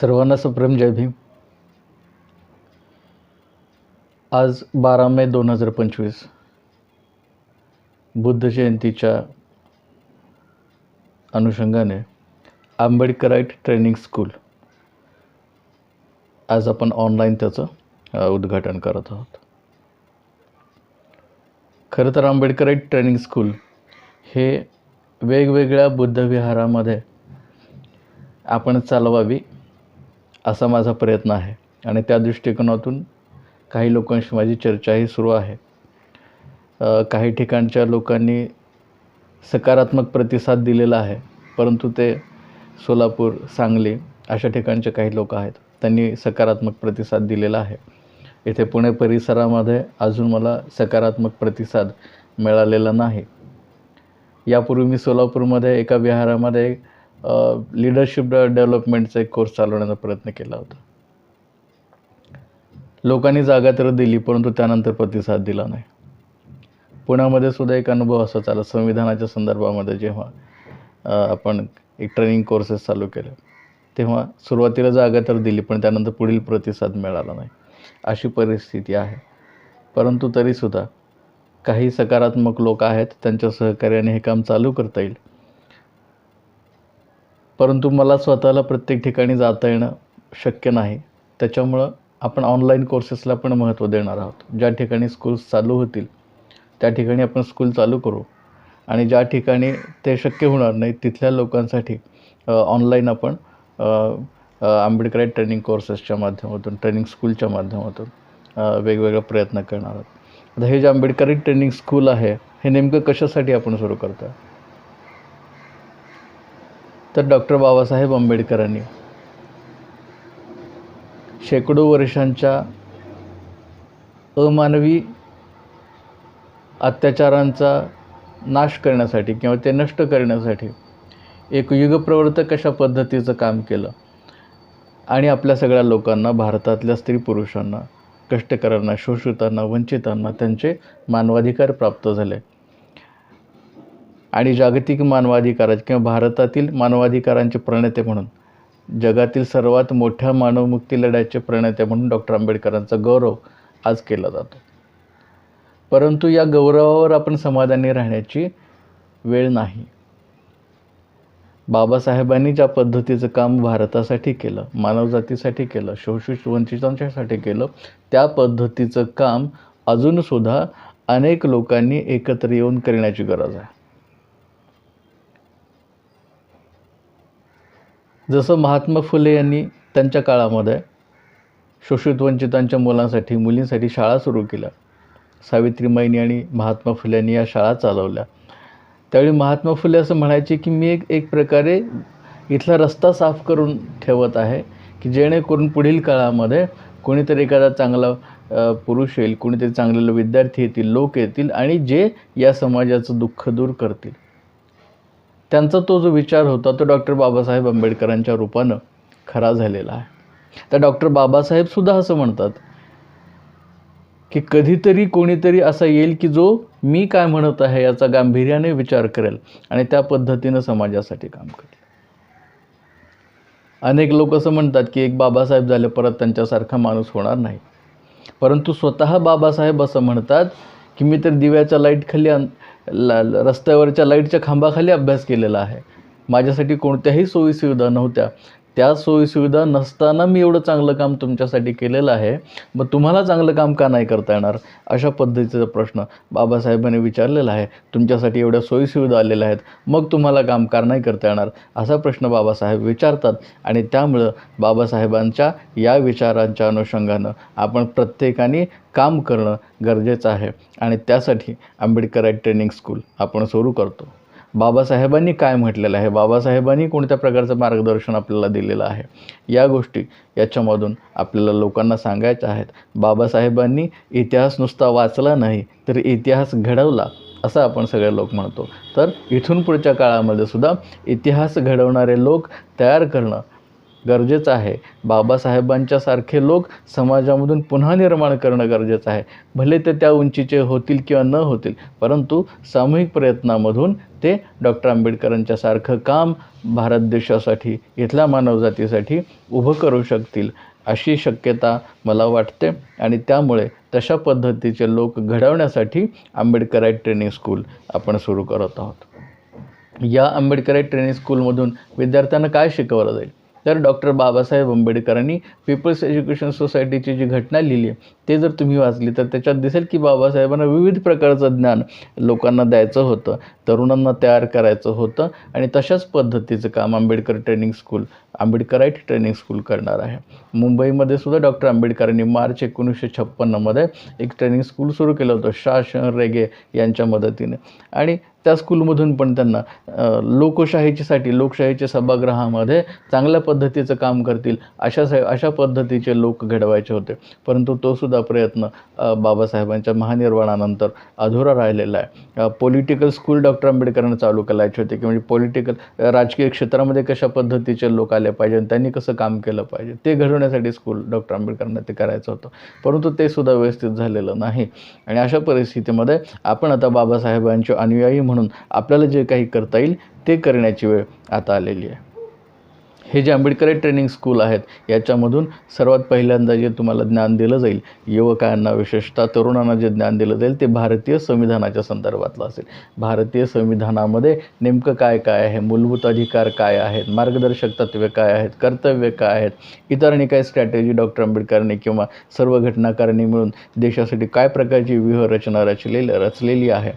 सर्वांना सप्रेम जय भीम. आज बारा मे दोन हजार पंचवीस. बुद्ध जयंतीच्या अनुषंगाने आंबेडकराईट ट्रेनिंग स्कूल आज आपण ऑनलाईन त्याचं उद्घाटन करत आहोत. खरं तर आंबेडकराईट ट्रेनिंग स्कूल हे वेगवेगळ्या बुद्धविहारामध्ये आपण चालवावी असा माझा प्रयत्न आहे. आणि त्या दृष्टिकोनातून काही लोकांशी माझी चर्चाही सुरू आहे. काही ठिकाणच्या लोकांनी सकारात्मक प्रतिसाद दिलेला आहे. परंतु ते सोलापूर सांगली अशा ठिकाणचे काही लोक आहेत. त्यांनी सकारात्मक प्रतिसाद दिलेला आहे. इथे पुणे परिसरामध्ये अजून मला सकारात्मक प्रतिसाद मिळालेला नाही. यापूर्वी मी सोलापूरमध्ये एका विहारामध्ये लिडरशिप डेव्हलपमेंटचा एक कोर्स चालवण्याचा प्रयत्न केला होता. लोकांनी जागा तर दिली परंतु त्यानंतर प्रतिसाद दिला नाही. पुण्यामध्ये सुद्धा एक अनुभव असा आला संविधानाच्या संदर्भामध्ये जेव्हा आपण एक ट्रेनिंग कोर्सेस चालू केले तेव्हा सुरुवातीला जागा तर दिली पण त्यानंतर पुढील प्रतिसाद मिळाला नाही. अशी परिस्थिती आहे. परंतु तरीसुद्धा काही सकारात्मक लोक आहेत त्यांच्या सहकार्याने हे काम चालू करता येईल. परंतु मला स्वतःला प्रत्येक ठिकाणी जाता येणं शक्य नाही. त्याच्यामुळं आपण ऑनलाईन कोर्सेसला पण महत्त्व देणार आहोत. ज्या ठिकाणी स्कूल्स चालू होतील त्या ठिकाणी आपण स्कूल चालू करू. आणि ज्या ठिकाणी ते शक्य होणार नाही तिथल्या लोकांसाठी ऑनलाईन आपण आंबेडकरी आंबेडकराई ट्रेनिंग कोर्सेसच्या माध्यमातून ट्रेनिंग स्कूलच्या माध्यमातून वेगवेगळा प्रयत्न करणार आहोत. आता हे जे आंबेडकरी ट्रेनिंग स्कूल आहे हे नेमकं कशासाठी आपण सुरू करतो आहे तर डॉक्टर बाबासाहेब आंबेडकरांनी शेकडो वर्षांच्या अमानवी अत्याचारांचा नाश करण्यासाठी किंवा ते नष्ट करण्यासाठी एक युगप्रवर्तक अशा पद्धतीचं काम केलं आणि आपल्या सगळ्या लोकांना भारतातल्या स्त्री पुरुषांना कष्टकऱ्यांना शोषितांना वंचितांना त्यांचे मानवाधिकार प्राप्त झाले. आणि जागतिक मानवाधिकाराचे किंवा भारतातील मानवाधिकारांचे प्रणेते म्हणून जगातील सर्वात मोठ्या मानवमुक्ती लढ्याचे प्रणेते म्हणून डॉक्टर आंबेडकरांचा गौरव आज केला जातो. परंतु या गौरवावर आपण समाधानी राहण्याची वेळ नाही. बाबासाहेबांनी ज्या पद्धतीचं काम भारतासाठी केलं मानवजातीसाठी केलं शोषित वंचितांच्यासाठी केलं त्या पद्धतीचं काम अजूनसुद्धा अनेक लोकांनी एकत्र येऊन करण्याची गरज आहे. जसं महात्मा फुले यांनी त्यांच्या काळामध्ये शोषित वंचितांच्या मुलांसाठी मुलींसाठी शाळा सुरू केल्या. सावित्रीमाईंनी आणि महात्मा फुले यांनी या शाळा चालवल्या. त्यावेळी महात्मा फुले असं म्हणायचे की मी एक एक प्रकारे इथला रस्ता साफ करून ठेवत आहे की जेणेकरून पुढील काळामध्ये कोणीतरी एखादा चांगला पुरुष येईल कोणीतरी चांगले विद्यार्थी येतील लोक येतील आणि जे या समाजाचं दुःख दूर करतील. त्यांचा तो जो विचार होता तो डॉक्टर बाबासाहेब आंबेडकरांच्या रूपानं खरा झालेला आहे. तर डॉक्टर बाबासाहेबसुद्धा असं म्हणतात की कधीतरी कोणीतरी असा येईल की जो मी काय म्हणत आहे याचा गांभीर्याने विचार करेल आणि त्या पद्धतीनं समाजासाठी काम करेल. अनेक लोक असं म्हणतात की एक बाबासाहेब झाले परत त्यांच्यासारखा माणूस होणार नाही. परंतु स्वतः बाबासाहेब असं म्हणतात की मी तर दिव्याच्या लाईटखाली खाली ला रस्त्यावरच्या लाईटच्या खांबाखाली अभ्यास केलेला आहे. माझ्यासाठी कोणत्याही सोयीसुविधा नव्हत्या. त्या सोयीसुविधा नसताना मी एवढं चांगलं काम तुमच्यासाठी केलेलं आहे. मग तुम्हाला चांगलं काम का नाही करता येणार? अशा पद्धतीचा प्रश्न बाबासाहेबांनी विचारलेला आहे. तुमच्यासाठी एवढ्या सोयीसुविधा आलेल्या आहेत. मग तुम्हाला काम का नाही करता येणार? असा प्रश्न बाबासाहेब विचारतात आणि त्यामुळं बाबासाहेबांच्या या विचारांच्या अनुषंगानं आपण प्रत्येकाने काम करणं गरजेचं आहे. आणि त्यासाठी आंबेडकर ट्रेनिंग स्कूल आपण सुरू करतो. बाबासाहेबांनी काय म्हटलेलं आहे? बाबासाहेबांनी कोणत्या प्रकारचं मार्गदर्शन आपल्याला दिलेलं आहे? या गोष्टी याच्यामधून आपल्याला लोकांना सांगायच्या आहेत. बाबासाहेबांनी इतिहास नुसता वाचला नाही तर इतिहास घडवला असं आपण सगळे लोक म्हणतो. तर इथून पुढच्या काळामध्ये सुद्धा इतिहास घडवणारे लोक तयार करणं गरजेचं आहे. बाबासाहेबांच्यासारखे लोक समाजामधून पुन्हा निर्माण करणं गरजेचं आहे. भले ते त्या उंचीचे होतील किंवा न होतील परंतु सामूहिक प्रयत्नामधून ते डॉक्टर आंबेडकरांच्यासारखं काम भारत देशासाठी इथल्या मानवजातीसाठी उभं करू शकतील अशी शक्यता मला वाटते. आणि त्यामुळे तशा पद्धतीचे लोक घडवण्यासाठी आंबेडकराईट ट्रेनिंग स्कूल आपण सुरू करत आहोत. या आंबेडकराईट ट्रेनिंग स्कूलमधून विद्यार्थ्यांना काय शिकवलं जाईल? तर डॉक्टर बाबासाहेब आंबेडकरांनी पीपल्स एज्युकेशन सोसायटीची जी घटना लिहिली आहे ते जर तुम्ही वाचली तर त्याच्यात दिसेल की बाबासाहेबांना विविध प्रकारचं ज्ञान लोकांना द्यायचं होतं तरुणांना तयार करायचं होतं आणि तशाच पद्धतीचं काम Ambedkar training school Ambedkarite training school करणार आहे. मुंबईमध्ये सुद्धा डॉक्टर आंबेडकरांनी मार्च एकोणीसशे छप्पन्नमध्ये एक ट्रेनिंग स्कूल सुरू केलं होतं शासन रेगे यांच्या मदतीने. आणि त्या स्कूलमधून पण त्यांना लोकशाहीच्यासाठी लोकशाहीच्या सभागृहामध्ये चांगल्या पद्धतीचं काम करतील अशा सा अशा पद्धतीचे लोक घडवायचे होते. परंतु तोसुद्धा प्रयत्न बाबासाहेबांच्या महानिर्वाणानंतर अधुरा राहिलेला आहे. पॉलिटिकल स्कूल डॉक्टर आंबेडकरांना चालू करायचे होते की म्हणजे पॉलिटिकल राजकीय क्षेत्रामध्ये कशा पद्धतीचे लोक आले पाहिजे आणि त्यांनी कसं काम केलं पाहिजे ते घडवण्यासाठी स्कूल डॉक्टर आंबेडकरांना ते करायचं होतं. परंतु ते सुद्धा व्यवस्थित झालेलं नाही. आणि अशा परिस्थितीमध्ये आपण आता बाबासाहेबांचे अनुयायी म्हणून आपल्याला जे काही करता येईल ते करण्याची वेळ आता आलेली आहे. हे जे आंबेडकरी ट्रेनिंग स्कूल आहेत याच्यामधून सर्वात पहिल्यांदा जे तुम्हाला ज्ञान दिलं जाईल युवकांना विशेषतः तरुणांना जे ज्ञान दिलं जाईल ते भारतीय संविधानाच्या संदर्भातलं असेल. भारतीय संविधानामध्ये नेमकं काय काय आहे मूलभूत अधिकार काय आहेत मार्गदर्शक तत्त्वे काय आहेत कर्तव्य काय आहेत इतर आणि काय स्ट्रॅटेजी डॉक्टर आंबेडकरांनी किंवा सर्व घटनाकारांनी मिळून देशासाठी काय प्रकारची व्यूहरचना रचलेली रचलेली आहे?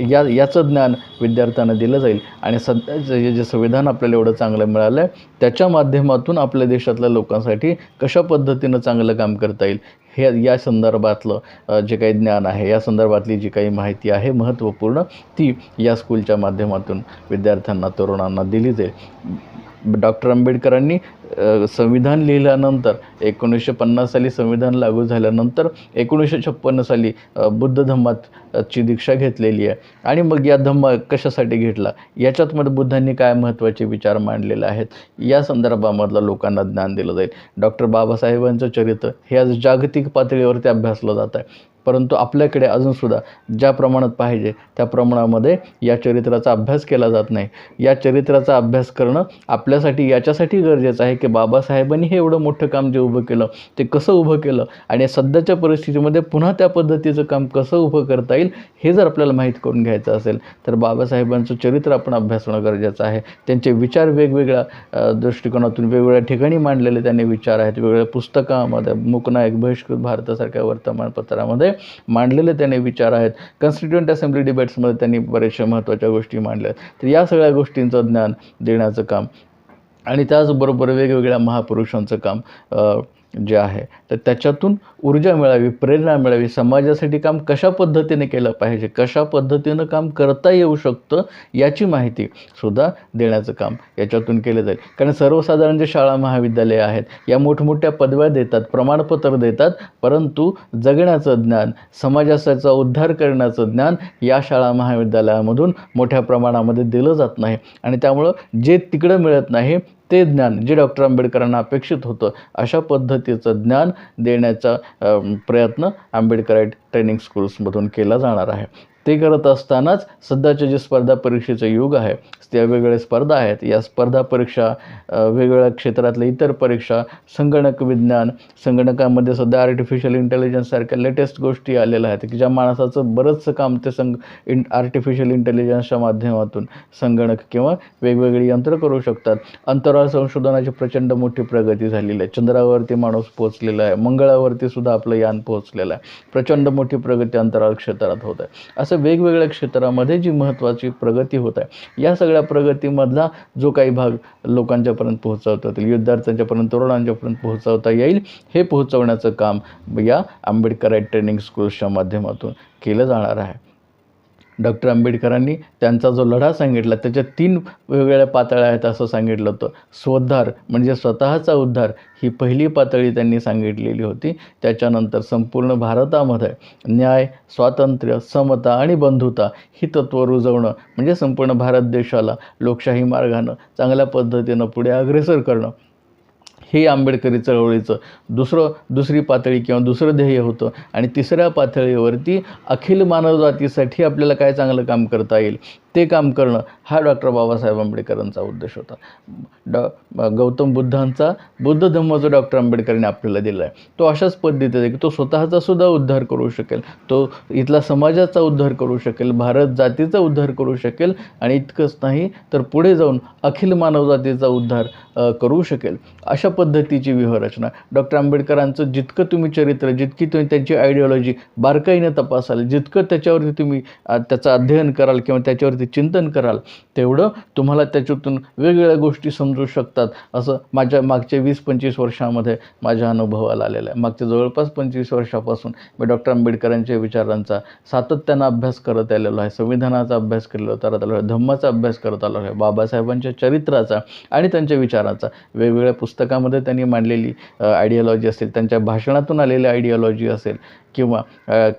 या याचं ज्ञान विद्यार्थ्यांना दिलं जाईल. आणि सध्याचं जे जे संविधान आपल्याला एवढं चांगलं मिळालं आहे त्याच्या माध्यमातून आपल्या देशातल्या लोकांसाठी कशा पद्धतीनं चांगलं काम करता येईल हे या संदर्भातलं जे काही ज्ञान आहे या संदर्भातली जी काही माहिती आहे महत्त्वपूर्ण ती या स्कूलच्या माध्यमातून विद्यार्थ्यांना तरुणांना दिली जाईल. डॉक्टर आंबेडकरांनी संविधान लिहिल्यानंतर एकोणीसशे पन्नास साली संविधान लागू झाल्यानंतर एकोणीसशे छप्पन्न साली बुद्ध धम्मात ची दीक्षा घेतलेली आहे. आणि मग या धम्म कशासाठी घेतला? याच्यात मग बुद्धांनी काय महत्त्वाचे विचार मांडलेले आहेत? या संदर्भामधलं लोकांना ज्ञान दिलं जाईल. डॉक्टर बाबासाहेबांचं चरित्र हे आज जागतिक पातळीवरती अभ्यासलं जात आहे. परंतु आपल्याकडे अजूनसुद्धा ज्या प्रमाणात पाहिजे त्या प्रमाणामध्ये या चरित्राचा अभ्यास केला जात नाही. या चरित्राचा अभ्यास करणं आपल्यासाठी याच्यासाठी गरजेचं आहे की बाबासाहेबांनी हे एवढं मोठं काम जे उभं केलं ते कसं उभं केलं आणि सध्याच्या परिस्थितीमध्ये पुन्हा त्या पद्धतीचं काम कसं उभं करता येईल हे जर आपल्याला माहीत करून घ्यायचं असेल तर बाबासाहेबांचं चरित्र आपण अभ्यासणं गरजेचं आहे. त्यांचे विचार वेगवेगळ्या दृष्टिकोनातून वेगवेगळ्या ठिकाणी मांडलेले त्यांनी विचार आहेत. वेगवेगळ्या पुस्तकामध्ये मुकनायक बहिष्कृत भारतासारख्या वर्तमानपत्रामध्ये मांडलेले त्याने विचार आहेत. कॉन्स्टिट्युएंट असेंब्ली डिबेट्समध्ये त्यांनी बरेचशा महत्त्वाच्या गोष्टी मांडल्या आहेत. तर या सगळ्या गोष्टींचं ज्ञान देण्याचं काम आणि त्याचबरोबर वेगवेगळ्या महापुरुषांचं काम जे आहे तर त्याच्यातून ऊर्जा मिळावी प्रेरणा मिळावी. समाजासाठी काम कशा पद्धतीने केलं पाहिजे कशा पद्धतीनं काम करता येऊ शकतं याची माहिती सुद्धा देण्याचं काम याच्यातून केलं जाईल. कारण सर्वसाधारण जे शाळा महाविद्यालये आहेत या मोठमोठ्या पदव्या देतात प्रमाणपत्र देतात परंतु जगण्याचं ज्ञान समाजाचा उद्धार करण्याचं ज्ञान या शाळा महाविद्यालयामधून मोठ्या प्रमाणामध्ये दिलं जात नाही. आणि त्यामुळं जे तिकडं मिळत नाही ते ज्ञान जे डॉक्टर आंबेडकरांना अपेक्षित होतं अशा पद्धतीचं ज्ञान देण्याचा प्रयत्न आंबेडकराईट ट्रेनिंग स्कूल्समधून केला जाणार आहे. ते करत असतानाच सध्याचे जे स्पर्धा परीक्षेचं युग आहे त्या वेगवेगळ्या स्पर्धा आहेत. या स्पर्धा परीक्षा वेगवेगळ्या क्षेत्रातल्या इतर परीक्षा संगणक विज्ञान संगणकामध्ये सध्या आर्टिफिशियल इंटेलिजन्ससारख्या लेटेस्ट गोष्टी आलेल्या आहेत की ज्या माणसाचं बरंचसं काम ते संग इन आर्टिफिशियल इंटेलिजन्सच्या माध्यमातून संगणक किंवा वेगवेगळी यंत्र करू शकतात. अंतराळ संशोधनाची प्रचंड मोठी प्रगती झालेली आहे. चंद्रावरती माणूस पोहोचलेला आहे. मंगळावरती सुद्धा आपलं यान पोहोचलेलं आहे. प्रचंड मोठी प्रगती अंतराळ क्षेत्रात होत आहे. असं वेगवेगळ्या क्षेत्रामध्ये जी महत्त्वाची प्रगती होत आहे. या सगळ्या प्रगतीमधला जो काही भाग लोकांच्यापर्यंत पोहोचवता येतील विद्यार्थ्यांच्यापर्यंत तरुणांच्यापर्यंत पोहोचवता येईल हे पोहोचवण्याचं काम या आंबेडकराईट ट्रेनिंग स्कूल्सच्या माध्यमातून केलं जाणार आहे. डॉक्टर आंबेडकरांनी त्यांचा जो लढा सांगितला त्याच्या तीन वेगवेगळ्या पातळ्या आहेत असं सांगितलं होतं. स्वोद्धार म्हणजे स्वतःचा उद्धार ही पहिली पातळी त्यांनी सांगितलेली होती. त्याच्यानंतर संपूर्ण भारतामध्ये न्याय स्वातंत्र्य समता आणि बंधुता ही तत्त्व रुजवणं म्हणजे संपूर्ण भारत देशाला लोकशाही मार्गानं चांगल्या पद्धतीनं पुढे अग्रेसर करणं हे आंबेडकरी चळवळीचं दुसरं दुसरी पातळी किंवा दुसरं ध्येय होतं. आणि तिसऱ्या पातळीवरती अखिल मानवजातीसाठी आपल्याला काय चांगलं काम करता येईल? ते काम करणं हा डॉक्टर बाबासाहेब आंबेडकरांचा उद्देश होता. डॉ गौतम बुद्धांचा बुद्ध धम्म जो डॉक्टर आंबेडकरांनी आपल्याला दिला आहे तो अशाच पद्धतीचा आहे की तो स्वतःचा सुद्धा उद्धार करू शकेल. तो इथला समाजाचा उद्धार करू शकेल भारत जातीचा उद्धार करू शकेल आणि इतकंच नाही तर पुढे जाऊन अखिल मानवजातीचा उद्धार करू शकेल. अशा पद्धतीची व्यूहरचना. डॉक्टर आंबेडकरांचं जितकं तुम्ही चरित्र जितकी तुम्ही त्यांची आयडिओलॉजी बारकाईनं तपासाल जितकं त्याच्यावरती तुम्ही त्याचं अध्ययन कराल किंवा त्याच्यावरती चिंतन कराल तेवढं तुम्हाला त्याच्यातून वेगवेगळ्या गोष्टी समजू शकतात. असं माझ्या मागच्या वीस पंचवीस वर्षामध्ये माझ्या अनुभवाला आलेलं आहे. मागच्या जवळपास पंचवीस वर्षापासून मी डॉक्टर आंबेडकरांच्या विचारांचा सातत्यानं अभ्यास करत आलेलो आहे. संविधानाचा अभ्यास केलेला करत आलो आहे धम्माचा अभ्यास करत आलो आहे बाबासाहेबांच्या चरित्राचा आणि त्यांच्या विचारांचा. वेगवेगळ्या पुस्तकामध्ये त्यांनी मांडलेली आयडियॉलॉजी असेल त्यांच्या भाषणातून आलेली आयडिओलॉजी असेल किंवा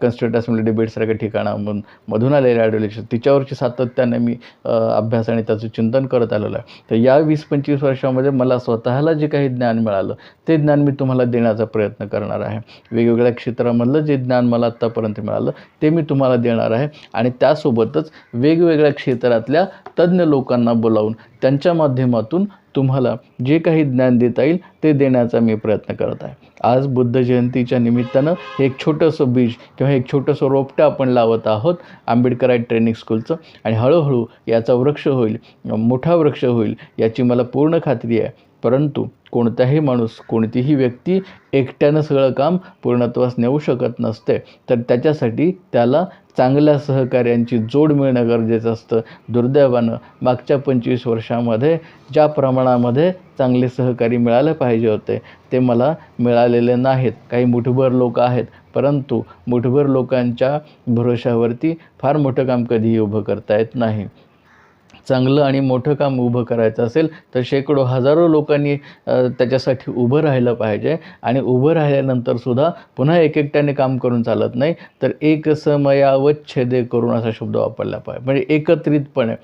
कन्स्टिट्यूट असेंब्ली डिबेटसारख्या ठिकाणामधून मधून आलेल्या आयडिओलॉजी तिच्यावरची सातत्याने मी अभ्यास आणि त्याचं चिंतन करत आलेलो आहे. तर या वीस पंचवीस वर्षामध्ये मला स्वतःला जे काही ज्ञान मिळालं ते ज्ञान मी तुम्हाला देण्याचा प्रयत्न करणार आहे. वेगवेगळ्या क्षेत्रामधलं जे ज्ञान मला आत्तापर्यंत मिळालं ते मी तुम्हाला देणार आहे. आणि त्यासोबतच वेगवेगळ्या क्षेत्रातल्या तज्ज्ञ लोकांना बोलावून त्यांच्या माध्यमातून तुम्हाला जे काही ज्ञान देता येईल ते देण्याचा मी प्रयत्न करत आहे. आज बुद्ध जयंतीच्या निमित्तानं हे एक छोटंसं बीज किंवा एक छोटंसं रोपटं आपण लावत आहोत आंबेडकराईट ट्रेनिंग स्कूलचं. आणि हळूहळू याचा वृक्ष होईल मोठा वृक्ष होईल याची मला पूर्ण खात्री आहे. परंतु कोणताही माणूस कोणतीही व्यक्ती एकट्यानं सगळं काम पूर्णत्वास नेऊ शकत नसते. तर त्याच्यासाठी त्याला चांगल्या सहकार्यांची जोड मिळणं गरजेचं असतं. दुर्दैवानं मागच्या पंचवीस वर्षामध्ये ज्या प्रमाणामध्ये चांगले सहकारी मिळाले पाहिजे होते ते मला मिळालेले नाहीत. काही मुठभर लोक आहेत परंतु मुठभर लोकांच्या भरोशावरती फार मोठं काम कधीही उभं करता येत नाही. चांगलं आणि मोठं काम उभं करायचं असेल तर शेकडो हजारो लोकांनी त्याच्यासाठी उभं राहिलं पाहिजे. आणि उभं राहिल्यानंतरसुद्धा पुन्हा एक एकट्याने काम करून चालत नाही तर एक समयावच्छेदे करून असा शब्द वापरला पाहिजे. म्हणजे एकत्रितपणे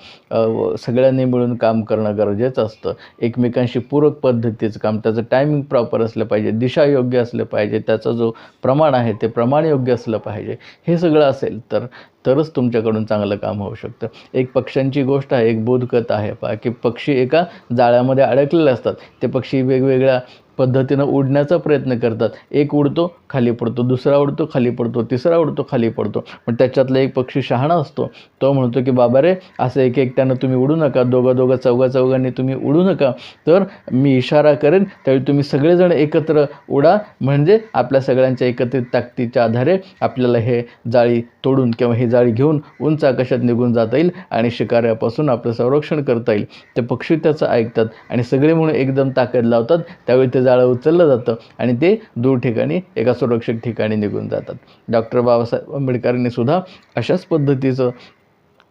सगळ्यांनी मिळून काम करणं गरजेचं असतं. एकमेकांशी पूरक पद्धतीचं काम त्याचं टायमिंग प्रॉपर असलं पाहिजे दिशा योग्य असलं पाहिजे त्याचा जो प्रमाण आहे ते प्रमाण योग्य असलं पाहिजे. हे सगळं असेल तर तरच तुमच्याकडून चांगलं काम होऊ शकतं. एक पक्ष्यांची गोष्ट आहे एक बोधकथा आहे. पहा की पक्षी एका जाळ्यामध्ये अडकलेले असतात. ते पक्षी वेगवेगळ्या पद्धतीनं उडण्याचा प्रयत्न करतात. एक उडतो खाली पडतो. दुसरा उडतो खाली पडतो. तिसरा उडतो खाली पडतो. पण त्याच्यातला एक पक्षी शहाणा असतो. तो म्हणतो की बाबा रे असं एक एकट्यानं तुम्ही उडू नका. दोघा दोघा चौघा चौघांनी तुम्ही उडू नका. तर मी इशारा करेन. त्यावेळी तुम्ही सगळेजण एकत्र उडा. म्हणजे आपल्या सगळ्यांच्या एकत्रित ताकदीच्या आधारे आपल्याला हे जाळी तोडून किंवा ही जाळी घेऊन उंच आकाशात निघून जाता येईल आणि शिकाऱ्यापासून आपलं संरक्षण करता येईल. ते पक्षी त्याचं ऐकतात आणि सगळे म्हणून एकदम ताकद लावतात. त्यावेळी ते जाळं उचललं जातं आणि ते दूर ठिकाणी एका सुरक्षित ठिकाणी निघून जातात. डॉक्टर बाबासाहेब आंबेडकरांनी सुद्धा अशाच पद्धतीचं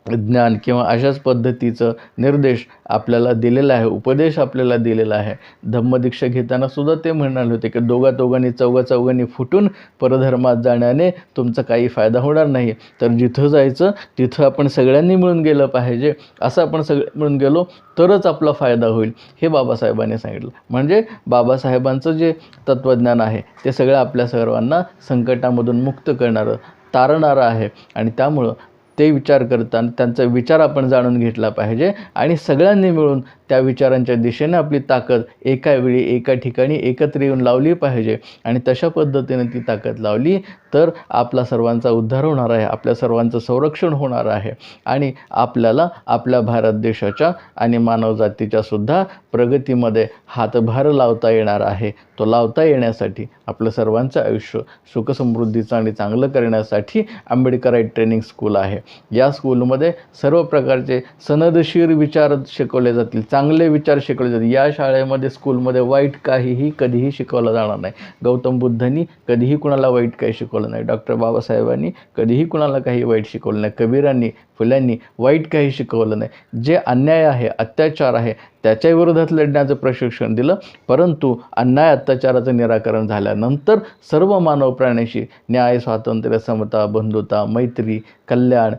ज्ञान किंवा अशाच पद्धतीचं निर्देश आपल्याला दिलेला आहे उपदेश आपल्याला दिलेला आहे. धम्मदीक्षा घेताना सुद्धा ते म्हणाले होते की दोघा दोघांनी चौघा चौघांनी फुटून परधर्मात जाण्याने तुमचा काही फायदा होणार नाही. तर जिथं जायचं तिथं आपण सगळ्यांनी मिळून गेलं पाहिजे. असं आपण सगळे मिळून गेलो तरच आपला फायदा होईल हे बाबासाहेबांनी सांगितलं. म्हणजे बाबासाहेबांचं जे तत्त्वज्ञान आहे ते सगळं आपल्या सर्वांना संकटामधून मुक्त करणारं तारणारं आहे. आणि त्यामुळं ते विचार करताना त्यांचा विचार आपण जाणून घेतला पाहिजे. आणि सगळ्यांनी मिळून त्या विचारांच्या दिशेने आपली ताकद एका वेळी एका ठिकाणी एकत्र येऊन लावली पाहिजे. आणि तशा पद्धतीने ती ताकद लावली तर आपला सर्वांचा उद्धार होणार आहे आपल्या सर्वांचं संरक्षण होणार आहे. आणि आपल्याला आपल्या भारत देशाच्या आणि मानवजातीच्या सुद्धा प्रगतीमध्ये हातभार लावता येणार आहे. तो लावता येण्यासाठी आपलं सर्वांचं आयुष्य सुखसमृद्धीचं आणि चांगलं करण्यासाठी आंबेडकराईट ट्रेनिंग स्कूल आहे. या स्कूलमध्ये सर्व प्रकारचे सनदशीर विचार शिकवले जातील चांगले विचार शिकवले जातात. या शाळेमध्ये स्कूलमध्ये वाईट काहीही कधीही शिकवलं जाणार नाही. गौतम बुद्धांनी कधीही कुणाला वाईट काही शिकवलं नाही. डॉक्टर बाबासाहेबांनी कधीही कुणाला काही वाईट शिकवलं नाही. कबीरांनी फुल्यांनी वाईट काही शिकवलं नाही. जे अन्याय आहे अत्याचार आहे त्याच्या विरोधात लढण्याचं प्रशिक्षण दिलं. परंतु अन्याय अत्याचाराचं निराकरण झाल्यानंतर सर्व मानव प्राण्याशी न्याय स्वातंत्र्य समता बंधुता मैत्री कल्याण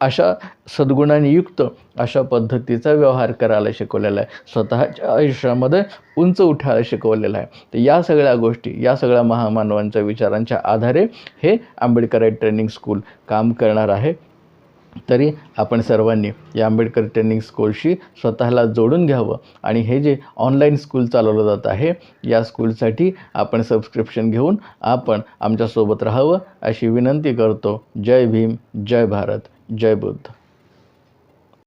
अशा सद्गुणांनी युक्त अशा पद्धतीचा व्यवहार करायला शिकवलेला आहे. स्वतःच्या आयुष्यामध्ये उंच उठायला शिकवलेलं आहे. तर या सगळ्या गोष्टी या सगळ्या महामानवांच्या विचारांच्या आधारे हे आंबेडकर ट्रेनिंग स्कूल काम करणार आहे. तरी आपण सर्वांनी या आंबेडकर ट्रेनिंग स्कूलशी स्वतःला जोडून घ्यावं. आणि हे जे ऑनलाईन स्कूल चालवलं जात आहे या स्कूलसाठी आपण सबस्क्रिप्शन घेऊन आपण आमच्यासोबत राहावं अशी विनंती करतो. जय भीम जय भारत जय बुद्ध.